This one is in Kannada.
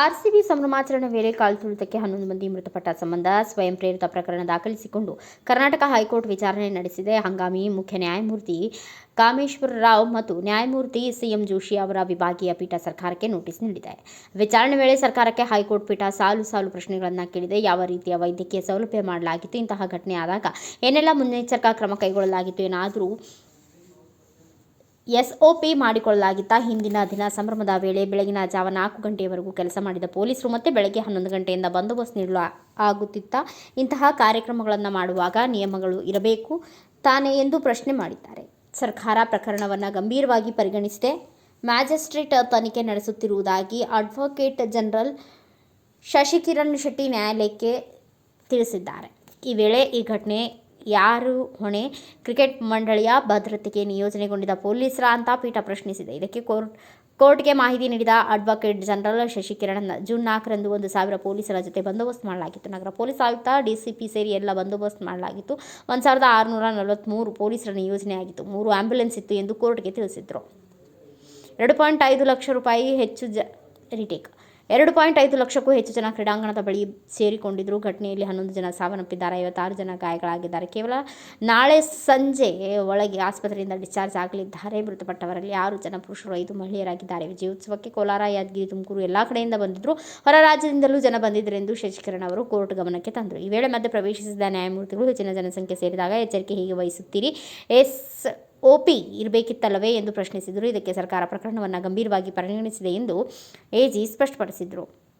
ಆರ್ಸಿಬಿ ಸಂಭ್ರಮಾಚರಣೆ ವೇಳೆ ಕಾಲು ತುಳಿತಕ್ಕೆ ಹನ್ನೊಂದು ಮಂದಿ ಮೃತಪಟ್ಟ ಸಂಬಂಧ ಸ್ವಯಂ ಪ್ರೇರಿತ ಪ್ರಕರಣ ದಾಖಲಿಸಿಕೊಂಡು ಕರ್ನಾಟಕ ಹೈಕೋರ್ಟ್ ವಿಚಾರಣೆ ನಡೆಸಿದೆ. ಹಂಗಾಮಿ ಮುಖ್ಯ ನ್ಯಾಯಮೂರ್ತಿ ಕಾಮೇಶ್ವರ ರಾವ್ ಮತ್ತು ನ್ಯಾಯಮೂರ್ತಿ ಸಿಎಂ ಜೋಶಿ ಅವರ ವಿಭಾಗೀಯ ಪೀಠ ಸರ್ಕಾರಕ್ಕೆ ನೋಟಿಸ್ ನೀಡಿದೆ ವಿಚಾರಣೆ ವೇಳೆ ಸರ್ಕಾರಕ್ಕೆ ಹೈಕೋರ್ಟ್ ಪೀಠ ಸಾಲು ಸಾಲು ಪ್ರಶ್ನೆಗಳನ್ನು ಕೇಳಿದೆ. ಯಾವ ರೀತಿಯ ವೈದ್ಯಕೀಯ ಸೌಲಭ್ಯ ಮಾಡಲಾಗಿತ್ತು? ಇಂತಹ ಘಟನೆ ಆದಾಗ ಏನೆಲ್ಲ ಮುನ್ನೆಚ್ಚರಿಕಾ ಕ್ರಮ ಕೈಗೊಳ್ಳಲಾಗಿತ್ತು? ಏನಾದರೂ ಎಸ್ಒಪಿ ಮಾಡಿಕೊಳ್ಳಲಾಗಿತ್ತ ಹಿಂದಿನ ದಿನ ಸಂಭ್ರಮದ ವೇಳೆ ಬೆಳಗಿನ ಜಾವ ನಾಲ್ಕು ಗಂಟೆಯವರೆಗೂ ಕೆಲಸ ಮಾಡಿದ ಪೊಲೀಸರು ಮತ್ತೆ ಬೆಳಗ್ಗೆ ಹನ್ನೊಂದು ಗಂಟೆಯಿಂದ ಬಂದೋಬಸ್ತ್ ನೀಡಲು ಆಗುತ್ತಿತ್ತ. ಇಂತಹ ಕಾರ್ಯಕ್ರಮಗಳನ್ನು ಮಾಡುವಾಗ ನಿಯಮಗಳು ಇರಬೇಕು ತಾನೇ ಎಂದು ಪ್ರಶ್ನೆ ಮಾಡಿದ್ದಾರೆ. ಸರ್ಕಾರ ಪ್ರಕರಣವನ್ನು ಗಂಭೀರವಾಗಿ ಪರಿಗಣಿಸಿದೆ. ಮ್ಯಾಜಿಸ್ಟ್ರೇಟ್ ತನಿಖೆ ನಡೆಸುತ್ತಿರುವುದಾಗಿ ಅಡ್ವೊಕೇಟ್ ಜನರಲ್ ಶಶಿಕಿರಣ್ ಶೆಟ್ಟಿ ನ್ಯಾಯಾಲಯಕ್ಕೆ ತಿಳಿಸಿದ್ದಾರೆ. ಈ ವೇಳೆ ಈ ಘಟನೆ ಯಾರು ಹೊಣೆ? ಕ್ರಿಕೆಟ್ ಮಂಡಳಿಯ ಭದ್ರತೆಗೆ ನಿಯೋಜನೆಗೊಂಡಿದ್ದ ಪೊಲೀಸರ ಅಂತ ಪೀಠ ಪ್ರಶ್ನಿಸಿದೆ. ಇದಕ್ಕೆ ಕೋರ್ಟ್ ಕೋರ್ಟ್ಗೆ ಮಾಹಿತಿ ನೀಡಿದ ಅಡ್ವೊಕೇಟ್ ಜನರಲ್ ಶಶಿಕಿರಣ್, ಜೂನ್ ನಾಲ್ಕರಂದು ಒಂದು ಸಾವಿರ ಪೊಲೀಸರ ಜೊತೆ ಬಂದೋಬಸ್ತ್ ಮಾಡಲಾಗಿತ್ತು. ನಗರ ಪೊಲೀಸ್ ಆಯುಕ್ತ, ಡಿಸಿಪಿ ಸೇರಿ ಎಲ್ಲ ಬಂದೋಬಸ್ತ್ ಮಾಡಲಾಗಿತ್ತು. ಒಂದು ಸಾವಿರದ ಆರುನೂರ ನಲವತ್ತ್ಮೂರು ಪೊಲೀಸರ ನಿಯೋಜನೆ ಆಗಿತ್ತು. ಮೂರು ಆಂಬ್ಯುಲೆನ್ಸ್ ಇತ್ತು ಎಂದು ಕೋರ್ಟ್ಗೆ ತಿಳಿಸಿದರು. ಎರಡು ಪಾಯಿಂಟ್ ಐದು ಲಕ್ಷ ರೂಪಾಯಿ ಹೆಚ್ಚು ಜ, ರಿಟೇಕ್. ಎರಡು ಪಾಯಿಂಟ್ ಐದು ಲಕ್ಷಕ್ಕೂ ಹೆಚ್ಚು ಜನ ಕ್ರೀಡಾಂಗಣದ ಬಳಿ ಸೇರಿಕೊಂಡಿದ್ದರು ಘಟನೆಯಲ್ಲಿ ಹನ್ನೊಂದು ಜನ ಸಾವನ್ನಪ್ಪಿದ್ದಾರೆ. ಐವತ್ತಾರು ಜನ ಗಾಯಗಳಾಗಿದ್ದಾರೆ. ಕೇವಲ ನಾಳೆ ಸಂಜೆ ಒಳಗೆ ಆಸ್ಪತ್ರೆಯಿಂದ ಡಿಸ್ಚಾರ್ಜ್ ಆಗಲಿದ್ದಾರೆ. ಮೃತಪಟ್ಟವರಲ್ಲಿ ಆರು ಜನ ಪುರುಷರು, ಐದು ಮಹಿಳೆಯರಾಗಿದ್ದಾರೆ. ವಿಜಯೋತ್ಸವಕ್ಕೆ ಕೋಲಾರ, ಯಾದಗಿರಿ, ತುಮಕೂರು ಎಲ್ಲ ಕಡೆಯಿಂದ ಬಂದಿದ್ದರು ಹೊರ ರಾಜ್ಯದಿಂದಲೂ ಜನ ಬಂದಿದ್ದರೆಂದು ಶಶಿಕರಣ್ ಅವರು ಕೋರ್ಟ್ ಗಮನಕ್ಕೆ ತಂದರು. ಈ ವೇಳೆ ಮಧ್ಯೆ ಪ್ರವೇಶಿಸಿದ ನ್ಯಾಯಮೂರ್ತಿಗಳು ಹೆಚ್ಚಿನ ಜನಸಂಖ್ಯೆ ಸೇರಿದಾಗ ಎಚ್ಚರಿಕೆ ಹೀಗೆ ವಹಿಸುತ್ತೀರಿ? ಎಸ್ ಒಪಿ ಇರಬೇಕಿತ್ತಲ್ಲವೇ ಎಂದು ಪ್ರಶ್ನಿಸಿದರು. ಇದಕ್ಕೆ ಸರ್ಕಾರ ಪ್ರಕರಣವನ್ನು ಗಂಭೀರವಾಗಿ ಪರಿಗಣಿಸಿದೆ ಎಂದು ಎಜಿ ಸ್ಪಷ್ಟಪಡಿಸಿದರು.